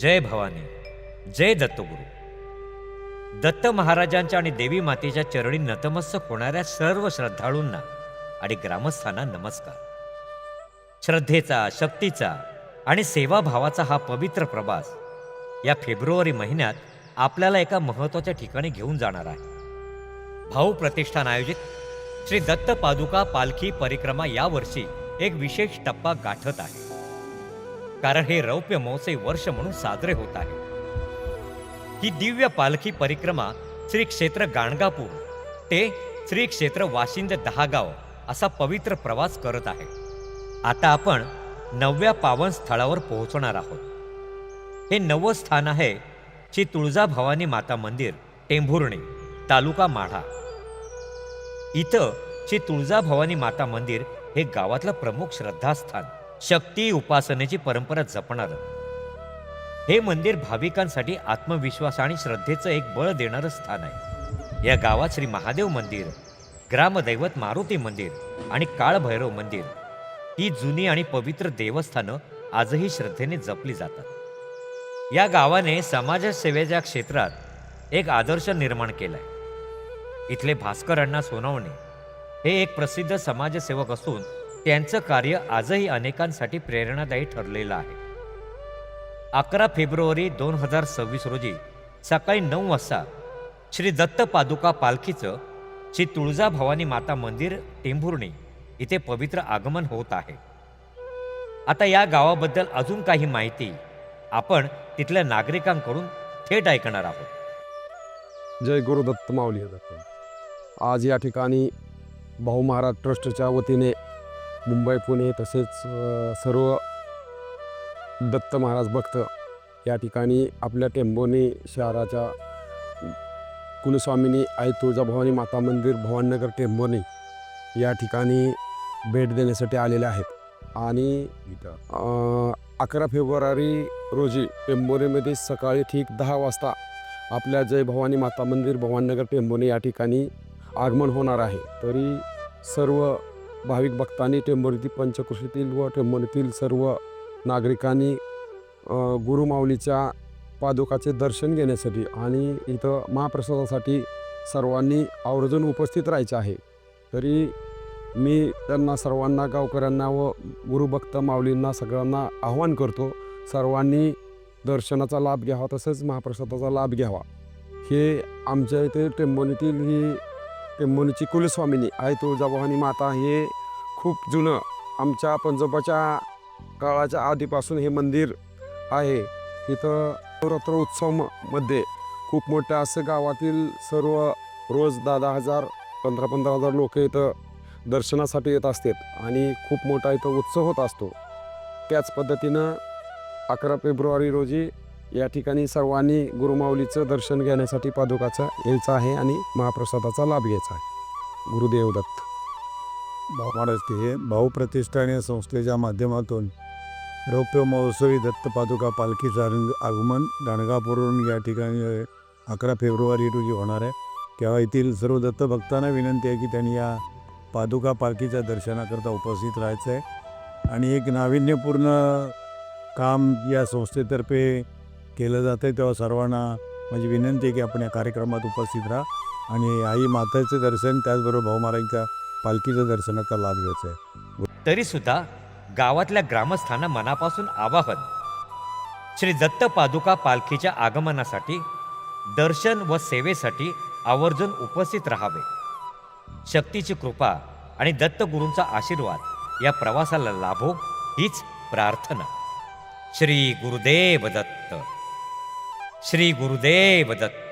जय भवानी जय दत्तगुरु. दत्त महाराजांच्या आणि देवी मातेच्या चरणी नतमस्तक होणाऱ्या सर्व श्रद्धाळूंना आणि ग्रामस्थांना नमस्कार. श्रद्धेचा शक्तीचा आणि सेवाभावाचा हा पवित्र प्रवास या फेब्रुवारी महिन्यात आपल्याला एका महत्त्वाच्या ठिकाणी घेऊन जाणार आहे. भाऊ प्रतिष्ठान आयोजित श्री दत्त पादुका पालखी परिक्रमा यावर्षी एक विशेष टप्पा गाठत आहे. कारण हे रौप्य महोत्सवी वर्ष म्हणून साजरे होत आहे. ही दिव्य पालखी परिक्रमा श्री क्षेत्र गाणगापूर ते श्री क्षेत्र वाशिंद दहागाव असा पवित्र प्रवास करत आहे. आता आपण नवव्या पावन स्थळावर पोहोचणार आहोत. हे नवं स्थान आहे श्री तुळजाभवानी माता मंदिर टेंभुर्णी तालुका माढा. इथं श्री तुळजाभवानी माता मंदिर हे गावातलं प्रमुख श्रद्धास्थान. शक्ती उपासनेची परंपरा जपणारं. हे मंदिर भाविकांसाठी आत्मविश्वास आणि श्रद्धेचं एक बळ देणारं स्थान आहे. या गावात श्री महादेव मंदिर ग्रामदैवत मारुती मंदिर आणि काळभैरव मंदिर ही जुनी आणि पवित्र देवस्थानं आजही श्रद्धेने जपली जातात. या गावाने समाजसेवेच्या क्षेत्रात एक आदर्श निर्माण केलाय. इथले भास्कर अण्णा सोनवणे हे एक प्रसिद्ध समाजसेवक असून त्यांचं कार्य आजही अनेकांसाठी प्रेरणादायी ठरलेलं आहे. अकरा फेब्रुवारी दोन हजार सव्वीस रोजी सकाळी नऊ वाजता श्री दत्त पादुका पालखीचं श्री तुळजाभवानी माता मंदिर टेंभुर्णी इथे पवित्र आगमन होत आहे. आता या गावाबद्दल अजून काही माहिती आपण तिथल्या नागरिकांकडून थेट ऐकणार आहोत. जय गुरुदत्त माऊली दत्त. आज या ठिकाणी भाऊ महाराज ट्रस्टच्या वतीने मुंबई पुणे तसेच सर्व दत्त महाराज भक्त या ठिकाणी आपल्या टेंबोनी शहराच्या कुलस्वामिनी आई तुळजाभवानी माता मंदिर भवानीनगर टेंबोनी या ठिकाणी भेट देण्यासाठी आलेले आहेत. आणि अकरा फेब्रुवारी रोजी टेंबोनीमध्ये सकाळी ठीक दहा वाजता आपल्या जय भवानी माता मंदिर भवानीनगर टेंबोनी या ठिकाणी आगमन होणार आहे. तरी सर्व भाविक भक्तांनी टेंबोनीतील पंचकृषीतील व टेंबोनीतील सर्व नागरिकांनी गुरुमाऊलीच्या पादुकाचे दर्शन घेण्यासाठी आणि इथं महाप्रसादासाठी सर्वांनी आवर्जून उपस्थित राहायचे आहे. तरी मी त्यांना सर्वांना गावकऱ्यांना व गुरुभक्त माऊलींना सगळ्यांना आव्हान करतो सर्वांनी दर्शनाचा लाभ घ्यावा तसंच महाप्रसादाचा लाभ घ्यावा. हे आमच्या इथे टेंबोनीतील ही टेंबोनीची कुलस्वामिनी आई तुळजाभवानी माता हे खूप जुनं आमच्या पंजोबाच्या काळाच्या आधीपासून हे मंदिर आहे. इथं नवरात्र उत्सवमध्ये खूप मोठं असं गावातील सर्व रोज दहा दहा हजार पंधरा पंधरा हजार लोक इथं दर्शनासाठी येत असतात आणि खूप मोठा इथं उत्सव होत असतो. त्याच पद्धतीनं अकरा फेब्रुवारी रोजी या ठिकाणी सर्वांनी गुरुमाऊलीचं दर्शन घेण्यासाठी पादुकाचं यायचं आहे आणि महाप्रसादाचा लाभ घ्यायचा आहे. गुरुदेव दत्त. महाराज ते भाऊ प्रतिष्ठान या संस्थेच्या माध्यमातून रौप्य महोत्सवी दत्त पादुका पालखीचं आगमन गाणगापूरवरून या ठिकाणी अकरा फेब्रुवारी रोजी होणार आहे. तेव्हा येथील सर्व दत्तभक्तांना विनंती आहे की त्यांनी या पादुका पालखीच्या दर्शनाकरता उपस्थित राहायचं आहे. आणि एक नाविन्यपूर्ण काम या संस्थेतर्फे केलं जातं आहे. तेव्हा सर्वांना माझी विनंती आहे की आपण या कार्यक्रमात उपस्थित राहा. आणि आई माताचं दर्शन त्याचबरोबर भाऊ महाराजांच्या पालखीच्या दर्शनाचा लाभ घ्यायचा आहे. तरी सुद्धा गावातल्या ग्रामस्थांना मनापासून आवाहन श्री दत्त पादुका पालखीच्या आगमनासाठी दर्शन व सेवेसाठी आवर्जून उपस्थित राहावे. शक्तीची कृपा आणि दत्तगुरूंचा आशीर्वाद या प्रवासाला लाभो हीच प्रार्थना. श्री गुरुदेव दत्त श्री गुरुदेव दत्त.